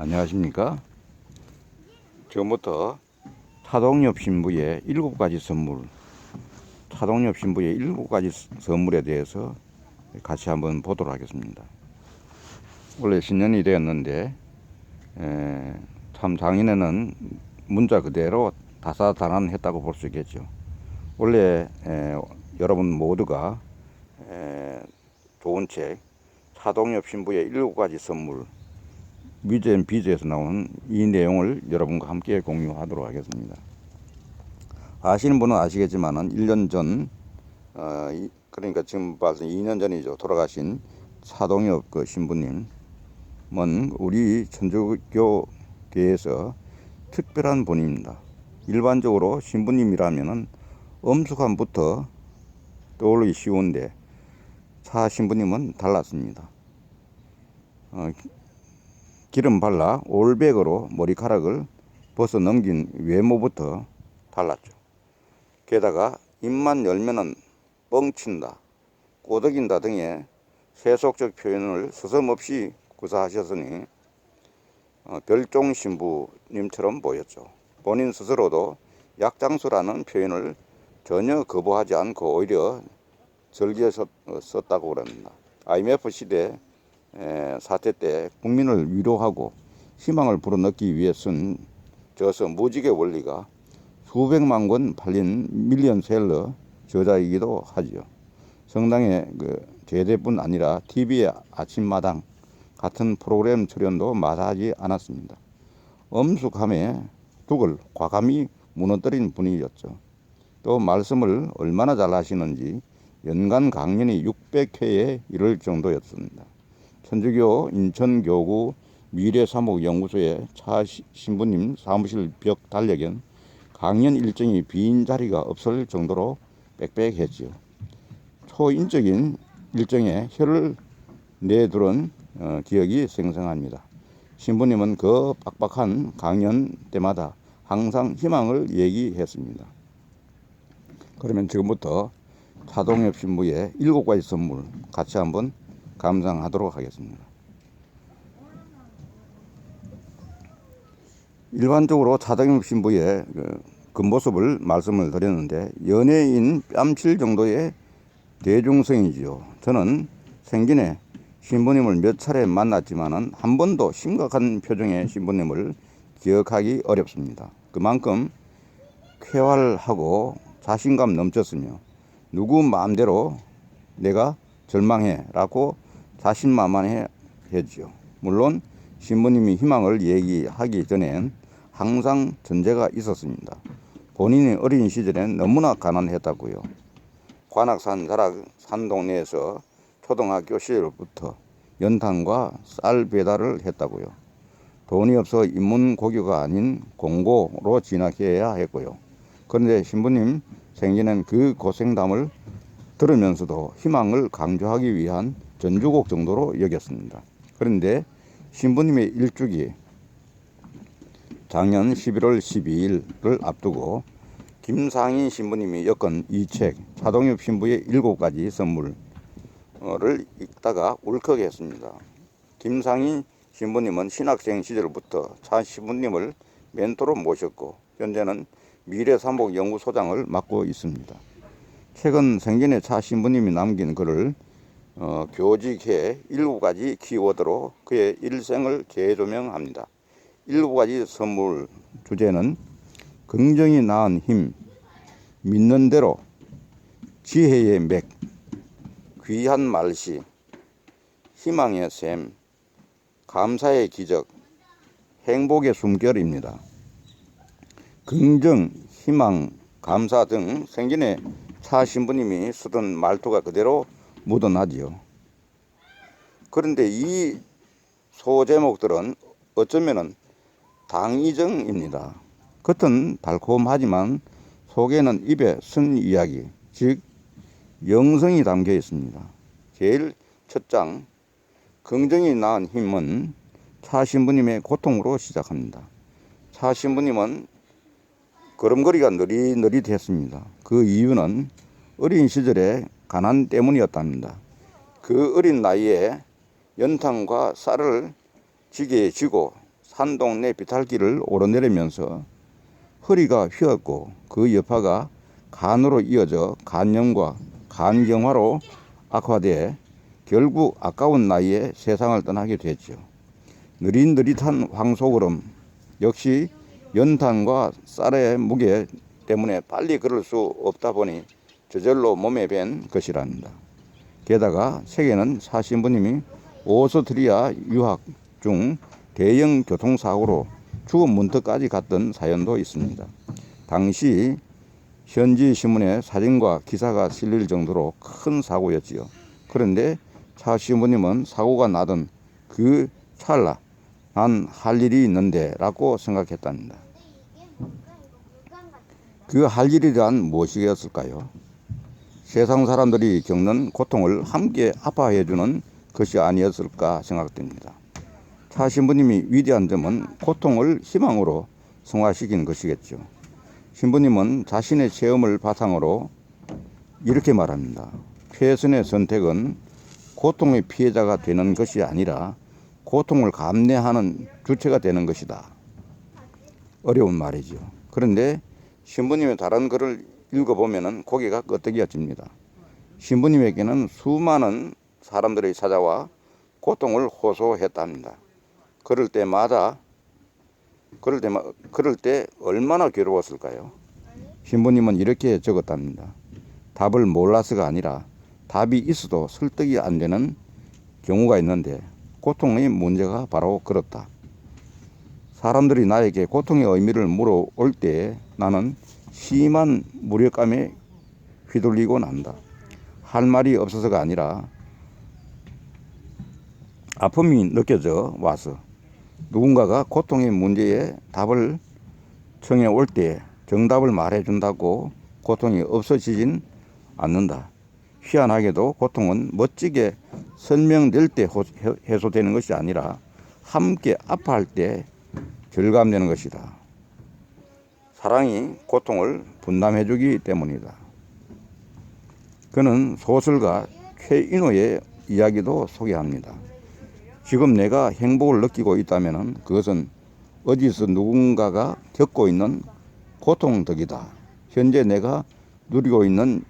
안녕하십니까? 지금부터 차동엽 신부의 일곱 가지 선물, 차동엽 신부의 일곱 가지 선물에 대해서 같이 한번 보도록 하겠습니다. 원래 신년이 되었는데, 에, 참 작년에는 문자 그대로 다사다난했다고 볼 수 있겠죠. 원래 에, 여러분 모두가 에, 좋은 책, 차동엽 신부의 일곱 가지 선물, 뮤지엄 비즈에서 나온 이 내용을 여러분과 함께 공유하도록 하겠습니다. 아시는 분은 아시겠지만은 1년 전, 어, 이- 그러니까 지금 봐서 2년 전이죠. 돌아가신 차동엽 그 신부님은 우리 천주교계에서 특별한 분입니다. 일반적으로 신부님이라면은 엄숙함부터 떠올리기 쉬운데 차 신부님은 달랐습니다. 어, 기름 발라 올백으로 머리카락을 벗어 넘긴 외모부터 달랐죠. 게다가 입만 열면은 뻥친다, 꼬덕인다 등의 세속적 표현을 서슴없이 구사하셨으니 어, 별종 신부님처럼 보였죠. 본인 스스로도 약장수라는 표현을 전혀 거부하지 않고 오히려 즐겨 썼- 어, 썼다고 그럽니다. IMF 시대 에, 사태 때 국민을 위로하고 희망을 불어넣기 위해 쓴 저서 무지개 원리가 수백만 권 팔린 밀리언셀러 저자이기도 하지요. 성당의 그 제대뿐 아니라 TV의 아침마당 같은 프로그램 출연도 마다하지 않았습니다. 엄숙함에 둑을 과감히 무너뜨린 분이었죠. 또 말씀을 얼마나 잘 하시는지 연간 강연이 600회에 이를 정도였습니다. 천주교 인천교구 미래사목연구소의 차 시- 신부님 사무실 벽 달력엔 강연 일정이 빈 자리가 없을 정도로 빽빽했지요. 초인적인 일정에 혀를 내두른 어, 기억이 생생합니다. 신부님은 그 빡빡한 강연 때마다 항상 희망을 얘기했습니다. 그러면 지금부터 차동엽 신부의 일곱 가지 선물 같이 한번 감상하도록 하겠습니다. 일반적으로 차동엽 신부의 그 겉모습을 말씀을 드렸는데 연예인 뺨칠 정도의 대중성이지요. 저는 생전에 신부님을 몇 차례 만났지만은 한 번도 심각한 표정의 신부님을 기억하기 어렵습니다. 그만큼 쾌활하고 자신감 넘쳤으며 누구 마음대로 내가 절망해라고 자신만만해 했지요. 물론 신부님이 희망을 얘기하기 전엔 항상 전제가 있었습니다. 본인이 어린 시절엔 너무나 가난했다고요. 관악산 자락 산 동네에서 초등학교 시절부터 연탄과 쌀 배달을 했다고요. 돈이 없어 인문 고교가 아닌 공고로 진학해야 했고요. 그런데 신부님 생전엔 그 고생담을 들으면서도 희망을 강조하기 위한 전주곡 정도로 여겼습니다. 그런데 신부님의 일주기 작년 11월 12일을 앞두고 김상인 신부님이 엮은 이 책 차동엽 신부의 일곱 가지 선물을 읽다가 울컥했습니다. 김상인 신부님은 신학생 시절부터 차 신부님을 멘토로 모셨고 현재는 미래삼복연구소장을 맡고 있습니다. 최근 생전에 차 신부님이 남긴 글을 어, 교직해 일곱 가지 키워드로 그의 일생을 재조명합니다. 일곱 가지 선물 주제는 긍정이 낳은 힘, 믿는 대로, 지혜의 맥, 귀한 말씨, 희망의 샘, 감사의 기적, 행복의 숨결입니다. 긍정, 희망, 감사 등 생전에 차 신부님이 쓰던 말투가 그대로 묻어나지요. 그런데 이 소제목들은 어쩌면은 당이정입니다. 겉은 달콤하지만 속에는 입에 쓴 이야기, 즉 영성이 담겨 있습니다. 제일 첫 장, 긍정이 낳은 힘은 차 신부님의 고통으로 시작합니다. 차 신부님은 걸음걸이가 느릿느릿했습니다. 그 이유는 어린 시절에 가난 때문이었답니다. 그 어린 나이에 연탄과 쌀을 지게에 쥐고 산동 내 비탈길을 오르내리면서 허리가 휘었고 그 여파가 간으로 이어져 간염과 간경화로 악화돼 결국 아까운 나이에 세상을 떠나게 됐죠. 느릿느릿한 황소걸음 역시 연탄과 쌀의 무게 때문에 빨리 걸을 수 없다 보니 저절로 몸에 밴 것이랍니다. 게다가 세계는 사신부님이 오스트리아 유학 중 대형 교통사고로 죽음 문턱까지 갔던 사연도 있습니다. 당시 현지 신문에 사진과 기사가 실릴 정도로 큰 사고였지요. 그런데 차 신부님은 사고가 나던 그 찰나 난 할 일이 있는데 라고 생각했답니다. 그 할 일이란 무엇이었을까요? 세상 사람들이 겪는 고통을 함께 아파해주는 것이 아니었을까 생각됩니다. 차 신부님이 위대한 점은 고통을 희망으로 승화시킨 것이겠죠. 신부님은 자신의 체험을 바탕으로 이렇게 말합니다. 최선의 선택은 고통의 피해자가 되는 것이 아니라 고통을 감내하는 주체가 되는 것이다. 어려운 말이죠. 그런데 신부님의 다른 글을 읽어보면 고개가 끄덕여집니다. 신부님에게는 수많은 사람들이 찾아와 고통을 호소했답니다. 그럴 때마다 그럴 때마 그럴 때 얼마나 괴로웠을까요? 신부님은 이렇게 적었답니다. 답을 몰라서가 아니라 답이 있어도 설득이 안 되는 경우가 있는데 고통의 문제가 바로 그렇다. 사람들이 나에게 고통의 의미를 물어올 때 나는 심한 무력감에 휘둘리고 난다. 할 말이 없어서가 아니라 아픔이 느껴져 와서 누군가가 고통의 문제에 답을 청해 올 때 정답을 말해 준다고 고통이 없어지진 않는다. 희한하게도 고통은 멋지게 설명될 때 해소되는 것이 아니라 함께 아파할 때 절감되는 것이다. 사랑이 고통을 분담해 주기 때문이다. 그는 소설가 최인호의 이야기도 소개합니다. 지금 내가 행복을 느끼고 있다면 그것은 어디서 누군가가 겪고 있는 고통 덕이다. 현재 내가 누리고 있는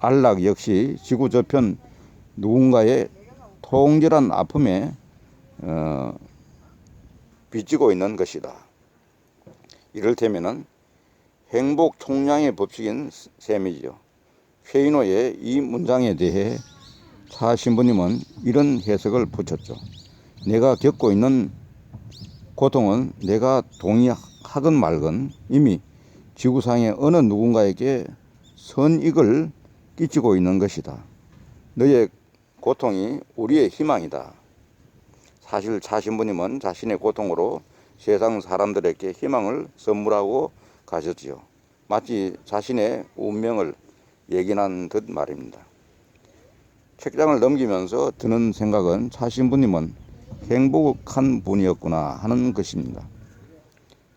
안락 역시 지구 저편 누군가의 통절한 아픔에 어, 빚지고 있는 것이다. 이를테면은 행복 총량의 법칙인 셈이죠. 페이노의 이 문장에 대해 차 신부님은 이런 해석을 붙였죠. 내가 겪고 있는 고통은 내가 동의하건 말건 이미 지구상의 어느 누군가에게 선익을 끼치고 있는 것이다. 너의 고통이 우리의 희망이다. 사실 차 신부님은 자신의 고통으로 세상 사람들에게 희망을 선물하고 가셨지요. 마치 자신의 운명을 예견한 듯 말입니다. 책장을 넘기면서 드는 생각은 차 신부님은 행복한 분이었구나 하는 것입니다.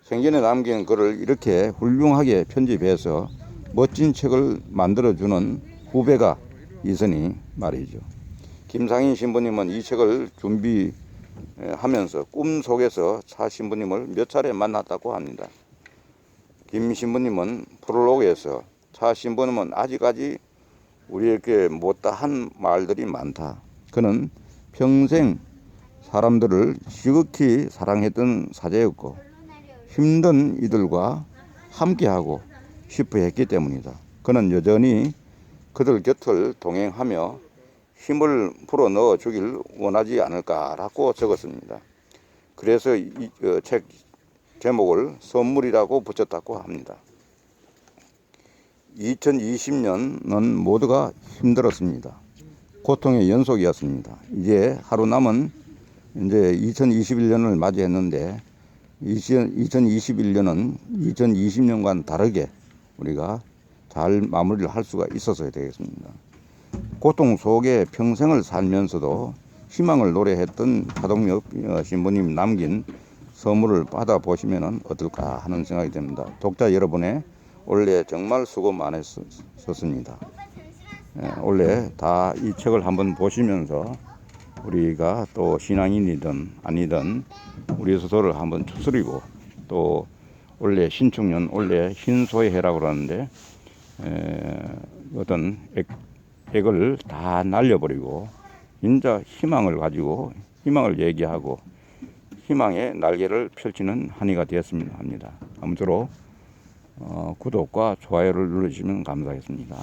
생전에 남긴 글을 이렇게 훌륭하게 편집해서 멋진 책을 만들어주는 후배가 있으니 말이죠. 김상인 신부님은 이 책을 준비하면서 꿈속에서 차 신부님을 몇 차례 만났다고 합니다. 김 신부님은 프롤로그에서 차 신부님은 아직까지 우리에게 못다 한 말들이 많다. 그는 평생 사람들을 지극히 사랑했던 사제였고 힘든 이들과 함께하고 싶어 했기 때문이다. 그는 여전히 그들 곁을 동행하며 힘을 불어 넣어 주길 원하지 않을까라고 적었습니다. 그래서 이 어, 책 제목을 선물이라고 붙였다고 합니다. 2020년은 모두가 힘들었습니다. 고통의 연속이었습니다. 이제 하루 남은 이제 2021년을 맞이했는데 2021년은 2020년과는 다르게 우리가 잘 마무리를 할 수가 있어서야 되겠습니다. 고통 속에 평생을 살면서도 희망을 노래했던 하동엽 어, 신부님 남긴 선물을 받아보시면 어떨까 하는 생각이 듭니다. 독자 여러분의 올해 정말 수고 많으셨습니다. 예, 올해 다 이 책을 한번 보시면서 우리가 또 신앙인이든 아니든 우리 스스로를 한번 추스리고 또 원래 신축년 원래 신소의 해라고 그러는데 에, 어떤 액, 액을 다 날려버리고 진짜 희망을 가지고 희망을 얘기하고 희망의 날개를 펼치는 한 해가 되었으면 합니다. 아무쪼록 어, 구독과 좋아요를 눌러주시면 감사하겠습니다.